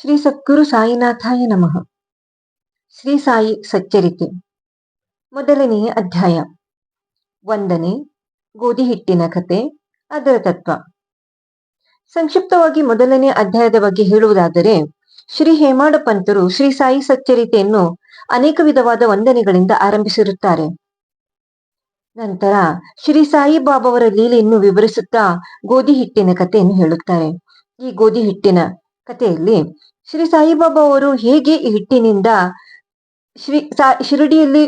ಶ್ರೀ ಸದ್ಗುರು ಸಾಯಿನಾಥಾಯ ನಮಃ. ಶ್ರೀ ಸಾಯಿ ಸಚ್ಚರಿತೆ ಮೊದಲನೆಯ ಅಧ್ಯಾಯ. ವಂದನೆ ಗೋಧಿ ಹಿಟ್ಟಿನ ಕತೆ, ಅದರ ತತ್ವ. ಸಂಕ್ಷಿಪ್ತವಾಗಿ ಮೊದಲನೇ ಅಧ್ಯಾಯದ ಬಗ್ಗೆ ಹೇಳುವುದಾದರೆ, ಶ್ರೀ ಹೇಮಾಡ ಪಂತರು ಶ್ರೀ ಸಾಯಿ ಸಚ್ಚರಿತೆಯನ್ನು ಅನೇಕ ವಿಧವಾದ ವಂದನೆಗಳಿಂದ ಆರಂಭಿಸಿರುತ್ತಾರೆ. ನಂತರ ಶ್ರೀ ಸಾಯಿ ಬಾಬಾವರ ಲೀಲೆಯನ್ನು ವಿವರಿಸುತ್ತಾ ಗೋಧಿ ಹಿಟ್ಟಿನ ಕಥೆಯನ್ನು ಹೇಳುತ್ತಾರೆ. ಈ ಗೋಧಿ ಹಿಟ್ಟಿನ ಕಥೆಯಲ್ಲಿ ಶ್ರೀ ಸಾಯಿಬಾಬಾ ಅವರು ಹೇಗೆ ಈ ಹಿಟ್ಟಿನಿಂದ ಶ್ರೀ ಸಾ ಶಿರಡಿಯಲ್ಲಿ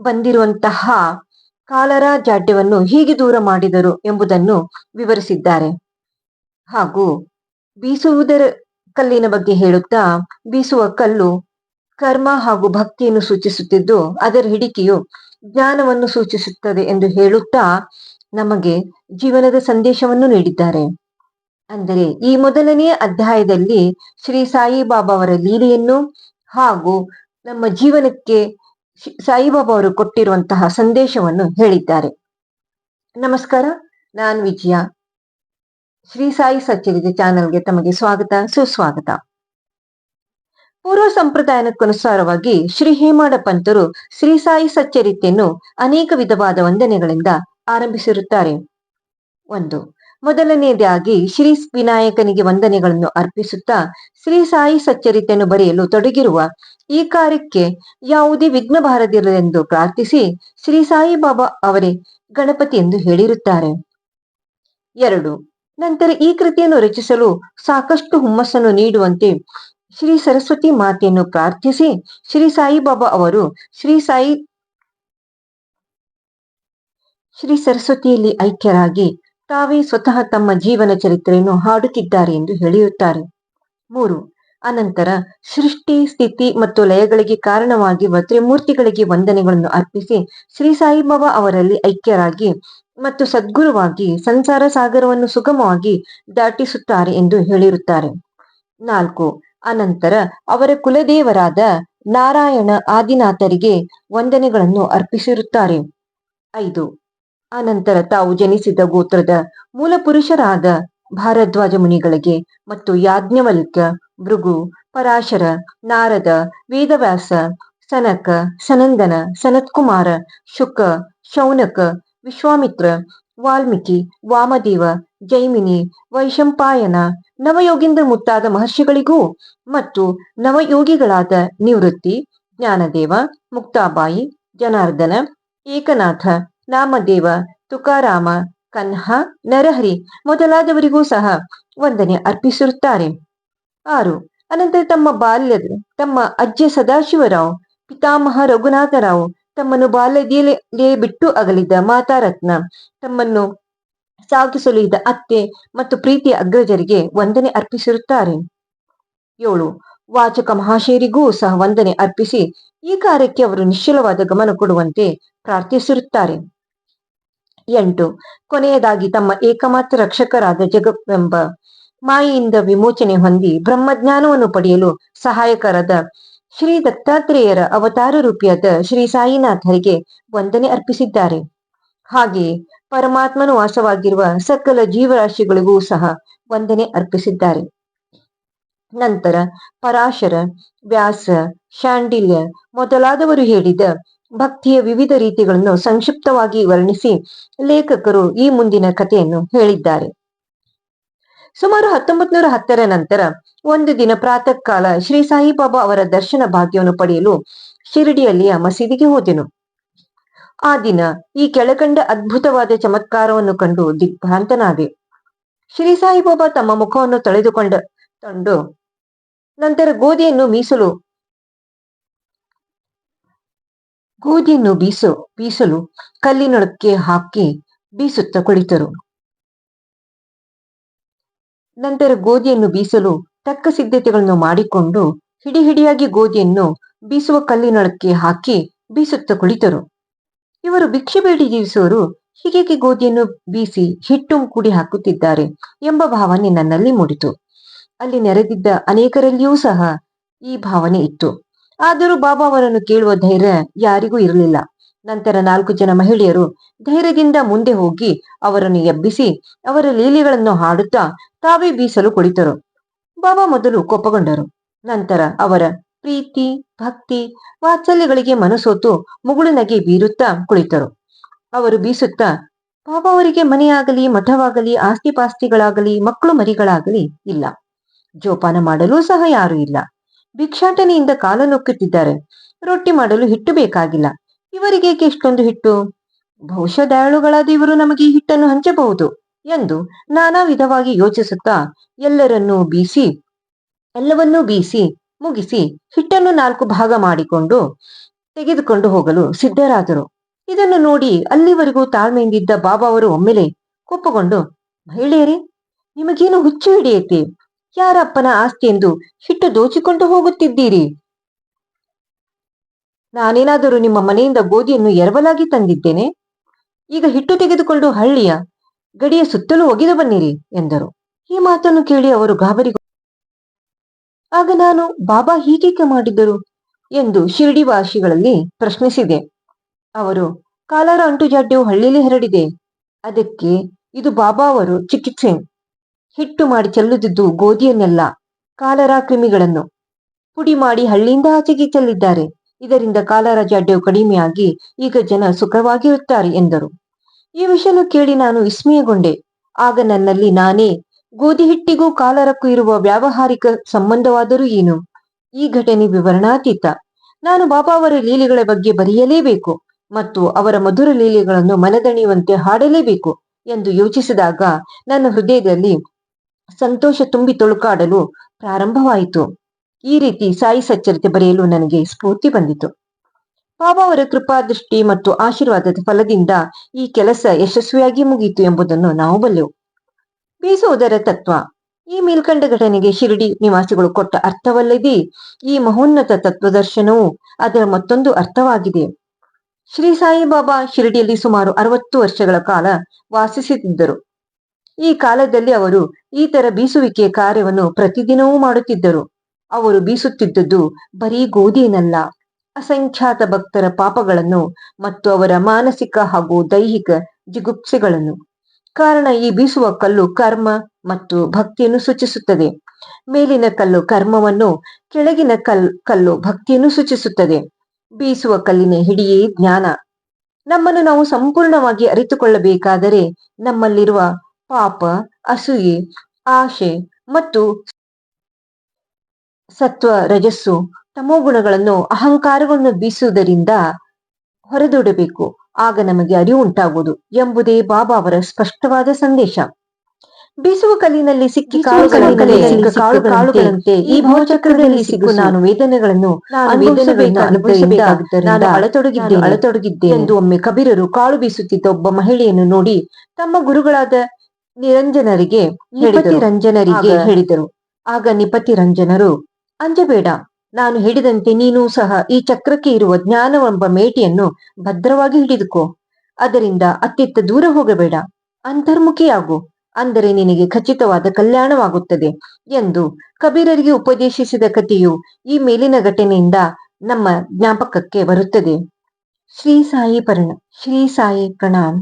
ಬಂದಿರುವಂತಹ ಕಾಲರ ಜಾಡ್ಯವನ್ನು ಹೇಗೆ ದೂರ ಮಾಡಿದರು ಎಂಬುದನ್ನು ವಿವರಿಸಿದ್ದಾರೆ. ಹಾಗೂ ಬೀಸುವುದರ ಕಲ್ಲಿನ ಬಗ್ಗೆ ಹೇಳುತ್ತಾ, ಬೀಸುವ ಕಲ್ಲು ಕರ್ಮ ಹಾಗೂ ಭಕ್ತಿಯನ್ನು ಸೂಚಿಸುತ್ತಿದ್ದು, ಅದರ ಹಿಡಿಕೆಯು ಜ್ಞಾನವನ್ನು ಸೂಚಿಸುತ್ತದೆ ಎಂದು ಹೇಳುತ್ತಾ ನಮಗೆ ಜೀವನದ ಸಂದೇಶವನ್ನು ನೀಡಿದ್ದಾರೆ. ಅಂದರೆ ಈ ಮೊದಲನೆಯ ಅಧ್ಯಾಯದಲ್ಲಿ ಶ್ರೀ ಸಾಯಿಬಾಬಾ ಅವರ ಲೀಲೆಯನ್ನು ಹಾಗೂ ನಮ್ಮ ಜೀವನಕ್ಕೆ ಸಾಯಿಬಾಬಾ ಅವರು ಕೊಟ್ಟಿರುವಂತಹ ಸಂದೇಶವನ್ನು ಹೇಳಿದ್ದಾರೆ. ನಮಸ್ಕಾರ, ನಾನ್ ವಿಜಯ. ಶ್ರೀ ಸಾಯಿ ಸಚ್ಚರಿತೆ ಚಾನೆಲ್ಗೆ ತಮಗೆ ಸ್ವಾಗತ, ಸುಸ್ವಾಗತ. ಪೂರ್ವ ಸಂಪ್ರದಾಯಕ್ಕನುಸಾರವಾಗಿ ಶ್ರೀ ಹೇಮಾಡ ಪಂತರು ಶ್ರೀ ಸಾಯಿ ಸಚ್ಚರಿತೆಯನ್ನು ಅನೇಕ ವಿಧವಾದ ವಂದನೆಗಳಿಂದ ಆರಂಭಿಸಿರುತ್ತಾರೆ. ಒಂದು ಮೊದಲನೆಯದಾಗಿ ಶ್ರೀ ವಿನಾಯಕನಿಗೆ ವಂದನೆಗಳನ್ನು ಅರ್ಪಿಸುತ್ತಾ ಶ್ರೀ ಸಾಯಿ ಸಚ್ಚರಿತೆಯನ್ನು ಬರೆಯಲು ತೊಡಗಿರುವ ಈ ಕಾರ್ಯಕ್ಕೆ ಯಾವುದೇ ವಿಘ್ನ ಬಾರದಿರಲೆಂದು ಪ್ರಾರ್ಥಿಸಿ ಶ್ರೀ ಸಾಯಿ ಬಾಬಾ ಅವರೇ ಗಣಪತಿ ಎಂದು ಹೇಳಿರುತ್ತಾರೆ. ಎರಡು, ನಂತರ ಈ ಕೃತಿಯನ್ನು ರಚಿಸಲು ಸಾಕಷ್ಟು ಹುಮ್ಮಸ್ಸನ್ನು ನೀಡುವಂತೆ ಶ್ರೀ ಸರಸ್ವತಿ ಮಾತೆಯನ್ನು ಪ್ರಾರ್ಥಿಸಿ ಶ್ರೀ ಸಾಯಿಬಾಬಾ ಅವರು ಶ್ರೀ ಸಾಯಿ, ಶ್ರೀ ಸರಸ್ವತಿಯಲ್ಲಿ ಐಕ್ಯರಾಗಿ ತಾವೇ ಸ್ವತಃ ತಮ್ಮ ಜೀವನ ಚರಿತ್ರೆಯನ್ನು ಹಾಡುತ್ತಿದ್ದಾರೆ ಎಂದು ಹೇಳಿರುತ್ತಾರೆ ಮೂರು, ಅನಂತರ ಸೃಷ್ಟಿ, ಸ್ಥಿತಿ ಮತ್ತು ಲಯಗಳಿಗೆ ಕಾರಣವಾಗಿರುವ ತ್ರಿಮೂರ್ತಿಗಳಿಗೆ ವಂದನೆಗಳನ್ನು ಅರ್ಪಿಸಿ ಶ್ರೀ ಸಾಯಿಬಾಬಾ ಅವರಲ್ಲಿ ಐಕ್ಯರಾಗಿ ಮತ್ತು ಸದ್ಗುರುವಾಗಿ ಸಂಸಾರ ಸಾಗರವನ್ನು ಸುಗಮವಾಗಿ ದಾಟಿಸುತ್ತಾರೆ ಎಂದು ಹೇಳಿರುತ್ತಾರೆ. ನಾಲ್ಕು, ಅನಂತರ ಅವರ ಕುಲದೇವರಾದ ನಾರಾಯಣ ಆದಿನಾಥರಿಗೆ ವಂದನೆಗಳನ್ನು ಅರ್ಪಿಸಿರುತ್ತಾರೆ. ಐದು ಅನಂತರ ತಾವು ಜನಿಸಿದ ಗೋತ್ರದ ಮೂಲ ಪುರುಷರಾದ ಭಾರದ್ವಾಜ ಮುನಿಗಳಿಗೆ ಮತ್ತು ಯಾಜ್ಞವಲ್ಕ ಭೃಗು, ಪರಾಶರ, ನಾರದ, ವೇದವ್ಯಾಸ, ಸನಕ, ಸನಂದನ, ಸನತ್ಕುಮಾರ, ಶುಕ, ಶೌನಕ, ವಿಶ್ವಾಮಿತ್ರ, ವಾಲ್ಮೀಕಿ, ವಾಮದೇವ, ಜೈಮಿನಿ, ವೈಶಂಪಾಯನ, ನವಯೋಗೀಂದ್ರ ಮುತ್ತಾದ ಮಹರ್ಷಿಗಳಿಗೂ ಮತ್ತು ನವಯೋಗಿಗಳಾದ ನಿವೃತ್ತಿ, ಜ್ಞಾನದೇವ, ಮುಕ್ತಾಬಾಯಿ, ಜನಾರ್ದನ, ಏಕನಾಥ ನಾಮದೇವ, ತುಕಾರಾಮ, ಕನ್ಹ, ನರಹರಿ ಮೊದಲಾದವರಿಗೂ ಸಹ ವಂದನೆ ಅರ್ಪಿಸಿರುತ್ತಾರೆ. ಆರು, ಅನಂತರ ತಮ್ಮ ಬಾಲ್ಯದ, ತಮ್ಮ ಅಜ್ಜ ಸದಾಶಿವರಾವ್, ಪಿತಾಮಹ ರಘುನಾಥರಾವ್ ತಮ್ಮನ್ನು ಬಾಲ್ಯದಲ್ಲೇ ಬಿಟ್ಟು ಅಗಲಿದ ಮಾತಾರತ್ನ, ತಮ್ಮನ್ನು ಸಾಗಿಸಲು ಇದ್ದ ಅತ್ತೆ ಮತ್ತು ಪ್ರೀತಿಯ ಅಗ್ರಜರಿಗೆ ವಂದನೆ ಅರ್ಪಿಸಿರುತ್ತಾರೆ. ಏಳು, ವಾಚಕ ಮಹಾಶಯರಿಗೂ ಸಹ ವಂದನೆ ಅರ್ಪಿಸಿ ಈ ಕಾರ್ಯಕ್ಕೆ ಅವರು ನಿಶ್ಚಲವಾದ ಗಮನ ಕೊಡುವಂತೆ ಪ್ರಾರ್ಥಿಸಿರುತ್ತಾರೆ. ಎಂಟು. ಕೊನೆಯದಾಗಿ ತಮ್ಮ ಏಕಮಾತ್ರ ರಕ್ಷಕರಾದ ಜಗವೆಂಬ ಮಾಯೆಯಿಂದ ವಿಮೋಚನೆ ಹೊಂದಿ ಬ್ರಹ್ಮಜ್ಞಾನವನ್ನು ಪಡೆಯಲು ಸಹಾಯಕರಾದ ಶ್ರೀ ದತ್ತಾತ್ರೇಯರ ಅವತಾರ ರೂಪಿಯಾದ ಶ್ರೀ ಸಾಯಿನಾಥರಿಗೆ ವಂದನೆ ಅರ್ಪಿಸಿದ್ದಾರೆ. ಹಾಗೆಯೇ ಪರಮಾತ್ಮನು ವಾಸವಾಗಿರುವ ಸಕಲ ಜೀವರಾಶಿಗಳಿಗೂ ಸಹ ವಂದನೆ ಅರ್ಪಿಸಿದ್ದಾರೆ. ನಂತರ ಪರಾಶರ, ವ್ಯಾಸ, ಶಾಂಡಿಲ್ಯ ಮೊದಲಾದವರು ಹೇಳಿದ ಭಕ್ತಿಯ ವಿವಿಧ ರೀತಿಗಳನ್ನು ಸಂಕ್ಷಿಪ್ತವಾಗಿ ವರ್ಣಿಸಿ ಲೇಖಕರು ಈ ಮುಂದಿನ ಕಥೆಯನ್ನು ಹೇಳಿದ್ದಾರೆ. ಸುಮಾರು ಹತ್ತೊಂಬತ್ ನೂರ ಹತ್ತರ ನಂತರ ಒಂದು ದಿನ ಪ್ರಾತಃ ಕಾಲ ಶ್ರೀ ಸಾಯಿಬಾಬಾ ಅವರ ದರ್ಶನ ಭಾಗ್ಯವನ್ನು ಪಡೆಯಲು ಶಿರಡಿಯಲ್ಲಿಯ ಮಸೀದಿಗೆ ಹೋದೆನು. ಆ ದಿನ ಈ ಕೆಳಕಂಡ ಅದ್ಭುತವಾದ ಚಮತ್ಕಾರವನ್ನು ಕಂಡು ದಿಗ್ಭ್ರಾಂತನಾದೆ. ಶ್ರೀ ಸಾಯಿಬಾಬಾ ತಮ್ಮ ಮುಖವನ್ನು ತೊಳೆದುಕೊಂಡ ತಂಡು ನಂತರ ಗೋಧಿಯನ್ನು ಮೀಸಲು ಗೋಧಿಯನ್ನು ಬೀಸು, ಬೀಸಲು ಕಲ್ಲಿನೊಳಕ್ಕೆ ಹಾಕಿ ಬೀಸುತ್ತ ಕುಳಿತರು. ನಂತರ ಗೋಧಿಯನ್ನು ಬೀಸಲು ತಕ್ಕ ಸಿದ್ಧತೆಗಳನ್ನು ಮಾಡಿಕೊಂಡು ಹಿಡಿ ಹಿಡಿಯಾಗಿ ಗೋಧಿಯನ್ನು ಬೀಸುವ ಕಲ್ಲಿನೊಳಕ್ಕೆ ಹಾಕಿ ಬೀಸುತ್ತ ಕುಳಿತರು. ಇವರು ಭಿಕ್ಷೆ ಬೇಡಿ ಜೀವಿಸುವರು ಹೀಗೆ ಗೋಧಿಯನ್ನು ಬೀಸಿ ಹಿಟ್ಟು ಕೂಡಿ ಹಾಕುತ್ತಿದ್ದಾರೆ ಎಂಬ ಭಾವನೆ ನನ್ನಲ್ಲಿ ಮೂಡಿತು. ಅಲ್ಲಿ ನೆರೆದಿದ್ದ ಅನೇಕರಲ್ಲಿಯೂ ಸಹ ಈ ಭಾವನೆ ಇತ್ತು. ಆದರೂ ಬಾಬಾ ಅವರನ್ನು ಕೇಳುವ ಧೈರ್ಯ ಯಾರಿಗೂ ಇರಲಿಲ್ಲ. ನಂತರ ನಾಲ್ಕು ಜನ ಮಹಿಳೆಯರು ಧೈರ್ಯದಿಂದ ಮುಂದೆ ಹೋಗಿ ಅವರನ್ನು ಎಬ್ಬಿಸಿ ಅವರ ಲೀಲೆಗಳನ್ನು ಹಾಡುತ್ತಾ ತಾವೇ ಬೀಸಲು ಕುಳಿತರು. ಬಾಬಾ ಮೊದಲು ಕೋಪಗೊಂಡರು. ನಂತರ ಅವರ ಪ್ರೀತಿ, ಭಕ್ತಿ, ವಾತ್ಸಲ್ಯಗಳಿಗೆ ಮನಸೋತು ಮುಗುಳುನಗೆ ಬೀರುತ್ತಾ ಕುಳಿತರು. ಅವರು ಬೀಸುತ್ತಾ, ಬಾಬಾ ಅವರಿಗೆ ಮನೆಯಾಗಲಿ, ಮಠವಾಗಲಿ, ಆಸ್ತಿಪಾಸ್ತಿಗಳಾಗಲಿ, ಮಕ್ಕಳು ಮರಿಗಳಾಗಲಿ ಇಲ್ಲ. ಜೋಪಾನ ಮಾಡಲು ಸಹ ಯಾರೂ ಇಲ್ಲ. ಭಿಕ್ಷಾಟನೆಯಿಂದ ಕಾಲ ನೊಕ್ಕುತ್ತಿದ್ದಾರೆ ರೊಟ್ಟಿ ಮಾಡಲು ಹಿಟ್ಟು ಬೇಕಾಗಿಲ್ಲ. ಇವರಿಗೇಕೆ ಇಷ್ಟೊಂದು ಹಿಟ್ಟು? ಬಹುಶಃ ದಯಾಳುಗಳಾದ ಇವರು ನಮಗೆ ಈ ಹಿಟ್ಟನ್ನು ಹಂಚಬಹುದು ಎಂದು ನಾನಾ ವಿಧವಾಗಿ ಯೋಚಿಸುತ್ತಾ ಎಲ್ಲರನ್ನೂ ಬೀಸಿ, ಎಲ್ಲವನ್ನೂ ಬೀಸಿ, ಮುಗಿಸಿ ಹಿಟ್ಟನ್ನು ನಾಲ್ಕು ಭಾಗ ಮಾಡಿಕೊಂಡು ತೆಗೆದುಕೊಂಡು ಹೋಗಲು ಸಿದ್ಧರಾದರು. ಇದನ್ನು ನೋಡಿ ಅಲ್ಲಿವರೆಗೂ ತಾಳ್ಮೆಯಿಂದಿದ್ದ ಬಾಬಾ ಅವರು ಒಮ್ಮೆಲೆ ಕೋಪಗೊಂಡು, ಮಹಿಳೆಯರೇ, ನಿಮಗೇನು ಹುಚ್ಚು ಹಿಡಿಯೈತೆ ಯಾರ ಅಪ್ಪನ ಆಸ್ತಿ ಎಂದು ಹಿಟ್ಟು ದೋಚಿಕೊಂಡು ಹೋಗುತ್ತಿದ್ದೀರಿ? ನಾನೇನಾದರೂ ನಿಮ್ಮ ಮನೆಯಿಂದ ಗೋಧಿಯನ್ನು ಎರವಲಾಗಿ ತಂದಿದ್ದೇನೆ? ಈಗ ಹಿಟ್ಟು ತೆಗೆದುಕೊಂಡು ಹಳ್ಳಿಯ ಗಡಿಯ ಸುತ್ತಲೂ ಒಗೆದು ಬನ್ನಿರಿ ಎಂದರು. ಈ ಮಾತನ್ನು ಕೇಳಿ ಅವರು ಗಾಬರಿ ಆಗ ನಾನು, ಬಾಬಾ ಹೀಗೇಕೆ ಮಾಡಿದ್ದರು? ಎಂದು ಶಿರಡಿ ಭಾಷೆಗಳಲ್ಲಿ ಪ್ರಶ್ನಿಸಿದೆ. ಅವರು, ಕಾಲರ ಅಂಟುಜಾಡ್ಯವು ಹಳ್ಳಿಯಲ್ಲಿ ಹರಡಿದೆ. ಅದಕ್ಕೆ ಇದು ಬಾಬಾ ಅವರು ಚಿಕಿತ್ಸೆ. ಹಿಟ್ಟು ಮಾಡಿ ಚೆಲ್ಲುತ್ತಿದ್ದು ಗೋಧಿಯನ್ನೆಲ್ಲ ಕಾಲರ ಕ್ರಿಮಿಗಳನ್ನು ಪುಡಿ ಮಾಡಿ ಹಳ್ಳಿಯಿಂದ ಆಚೆಗೆ ಚೆಲ್ಲಿದ್ದಾರೆ. ಇದರಿಂದ ಕಾಲರ ಜಾಡ್ಯವು ಕಡಿಮೆಯಾಗಿ ಈಗ ಜನ ಸುಖವಾಗಿರುತ್ತಾರೆ ಎಂದರು. ಈ ವಿಷಯವನ್ನು ಕೇಳಿ ನಾನು ವಿಸ್ಮಯಗೊಂಡೆ. ಆಗ ನನ್ನಲ್ಲಿ ನಾನೇ ಗೋಧಿ ಹಿಟ್ಟಿಗೂ ಕಾಲರಕ್ಕೂ ಇರುವ ವ್ಯಾವಹಾರಿಕ ಸಂಬಂಧವಾದರೂ ಏನು? ಈ ಘಟನೆ ವಿವರಣಾತೀತ. ನಾನು ಬಾಬಾ ಅವರ ಲೀಲೆಗಳ ಬಗ್ಗೆ ಬರೆಯಲೇಬೇಕು ಮತ್ತು ಅವರ ಮಧುರ ಲೀಲೆಗಳನ್ನು ಮನದಣಿಯುವಂತೆ ಹಾಡಲೇಬೇಕು ಎಂದು ಯೋಚಿಸಿದಾಗ ನನ್ನ ಹೃದಯದಲ್ಲಿ ಸಂತೋಷ ತುಂಬಿ ತುಳುಕಾಡಲು ಪ್ರಾರಂಭವಾಯಿತು. ಈ ರೀತಿ ಸಾಯಿ ಸಚ್ಚರಿತೆ ಬರೆಯಲು ನನಗೆ ಸ್ಫೂರ್ತಿ ಬಂದಿತು. ಬಾಬಾ ಅವರ ಕೃಪಾದೃಷ್ಟಿ ಮತ್ತು ಆಶೀರ್ವಾದದ ಫಲದಿಂದ ಈ ಕೆಲಸ ಯಶಸ್ವಿಯಾಗಿ ಮುಗಿಯಿತು ಎಂಬುದನ್ನು ನಾವು ಬಲ್ಲೆವು. ಬೀಸುವುದರ ತತ್ವ. ಈ ಮೇಲ್ಕಂಡ ಘಟನೆಗೆ ಶಿರಡಿ ನಿವಾಸಿಗಳು ಕೊಟ್ಟ ಅರ್ಥವಲ್ಲದೆ ಈ ಮಹೋನ್ನತ ತತ್ವದರ್ಶನವು ಅದರ ಮತ್ತೊಂದು ಅರ್ಥವಾಗಿದೆ. ಶ್ರೀ ಸಾಯಿಬಾಬಾ ಶಿರಡಿಯಲ್ಲಿ ಸುಮಾರು ಅರವತ್ತು ವರ್ಷಗಳ ಕಾಲ ವಾಸಿಸುತ್ತಿದ್ದರು ಈ ಕಾಲದಲ್ಲಿ ಅವರು ಈ ತರ ಬೀಸುವಿಕೆಯ ಕಾರ್ಯವನ್ನು ಪ್ರತಿದಿನವೂ ಮಾಡುತ್ತಿದ್ದರು. ಅವರು ಬೀಸುತ್ತಿದ್ದದ್ದು ಬರೀ ಗೋಧಿಯನ್ನಲ್ಲ, ಅಸಂಖ್ಯಾತ ಭಕ್ತರ ಪಾಪಗಳನ್ನು ಮತ್ತು ಅವರ ಮಾನಸಿಕ ಹಾಗೂ ದೈಹಿಕ ಜಿಗುಪ್ಸೆಗಳನ್ನು. ಕಾರಣ ಈ ಬೀಸುವ ಕಲ್ಲು ಕರ್ಮ ಮತ್ತು ಭಕ್ತಿಯನ್ನು ಸೂಚಿಸುತ್ತದೆ. ಮೇಲಿನ ಕಲ್ಲು ಕರ್ಮವನ್ನು ಕೆಳಗಿನ ಕಲ್, ಕಲ್ಲು ಭಕ್ತಿಯನ್ನು ಸೂಚಿಸುತ್ತದೆ. ಬೀಸುವ ಕಲ್ಲಿನ ಹಿಡಿಯೇ ಜ್ಞಾನ. ನಮ್ಮನ್ನು ನಾವು ಸಂಪೂರ್ಣವಾಗಿ ಅರಿತುಕೊಳ್ಳಬೇಕಾದರೆ ನಮ್ಮಲ್ಲಿರುವ ಪಾಪ ಅಸೂಯೆ ಆಶೆ ಮತ್ತು ಸತ್ವ ರಜಸ್ಸು ತಮೋಗುಣಗಳನ್ನು ಅಹಂಕಾರಗಳನ್ನು ಬೀಸುವುದರಿಂದ ಹೊರದೂಡಬೇಕು. ಆಗ ನಮಗೆ ಅರಿವು ಉಂಟಾಗುವುದು ಎಂಬುದೇ ಬಾಬಾ ಅವರ ಸ್ಪಷ್ಟವಾದ ಸಂದೇಶ. ಬೀಸುವ ಕಲ್ಲಿನಲ್ಲಿ ಸಿಕ್ಕಿ ಸಿಕ್ಕ ಕಾಳು ಕಾಳುಗಳಂತೆ ಈ ಭಾವಚಕ್ರದಲ್ಲಿ ಸಿಕ್ಕು ನಾನು ವೇದನೆಗಳನ್ನು ನಾನು ಅಳತೊಡಗಿದ್ದೇನೆ ಅಳತೊಡಗಿದ್ದೆ ಎಂದು ಒಮ್ಮೆ ಕಬೀರರು ಕಾಳು ಬೀಸುತ್ತಿದ್ದ ಒಬ್ಬ ಮಹಿಳೆಯನ್ನು ನೋಡಿ ತಮ್ಮ ಗುರುಗಳಾದ ನಿರಂಜನರಿಗೆ ನಿಪತಿ ರಂಜನರಿಗೆ ಹೇಳಿದರು. ಆಗ ನಿಪತಿ ರಂಜನರು ಅಂಜಬೇಡ ನಾನು ಹೇಳಿದಂತೆ ನೀನು ಸಹ ಈ ಚಕ್ರಕ್ಕೆ ಇರುವ ಜ್ಞಾನವೆಂಬ ಮೇಟಿಯನ್ನು ಭದ್ರವಾಗಿ ಹಿಡಿದುಕೋ. ಅದರಿಂದ ಅತ್ತಿತ್ತ ದೂರ ಹೋಗಬೇಡ. ಅಂತರ್ಮುಖಿಯಾಗು. ಅಂದರೆ ನಿನಗೆ ಖಚಿತವಾದ ಕಲ್ಯಾಣವಾಗುತ್ತದೆ ಎಂದು ಕಬೀರರಿಗೆ ಉಪದೇಶಿಸಿದ ಕಥೆಯು ಈ ಮೇಲಿನ ಘಟನೆಯಿಂದ ನಮ್ಮ ಜ್ಞಾಪಕಕ್ಕೆ ಬರುತ್ತದೆ. ಶ್ರೀ ಸಾಯಿ ಪರಣ ಶ್ರೀ ಸಾಯಿ ಪ್ರಣಾಮ್.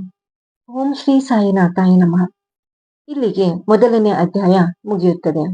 ಓಂ ಶ್ರೀ ಸಾಯಿನಾಥಾಯ ನಮಃ. ಇಲ್ಲಿಗೆ ಮೊದಲನೇ ಅಧ್ಯಾಯ ಮುಗಿಯುತ್ತದೆ.